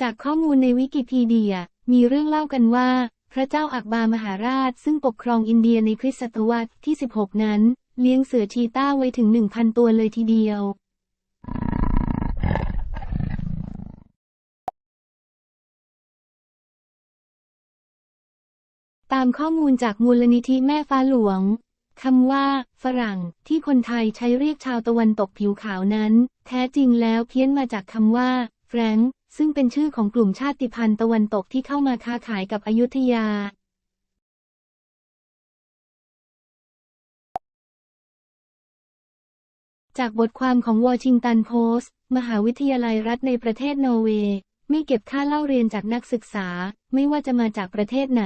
จากข้อมูลในวิกิพีเดีย มีเรื่องเล่ากันว่า พระเจ้าอักบามหาราชซึ่งปกครองอินเดียในคริสตศตวรรษที่ 16 นั้น เลี้ยงเสือชีต้าไว้ถึง 1,000 ตัวเลยทีเดียว ตามข้อมูลจากมูลนิธิแม่ฟ้าหลวงคำว่า ฝรั่ง ที่คนไทยใช้เรียกชาวตะวันตกผิวขาวนั้น แท้จริงแล้วเพี้ยนมาจากคำว่า แฟรงค์ซึ่งเป็นชื่อของกลุ่มชาติพันธุ์ตะวันตกที่เข้ามาค้าขายกับอยุธยา จากบทความของวอชิงตันโพสต์ มหาวิทยาลัยรัฐในประเทศนอร์เวย์ ไม่เก็บค่าเล่าเรียนจากนักศึกษา ไม่ว่าจะมาจากประเทศไหน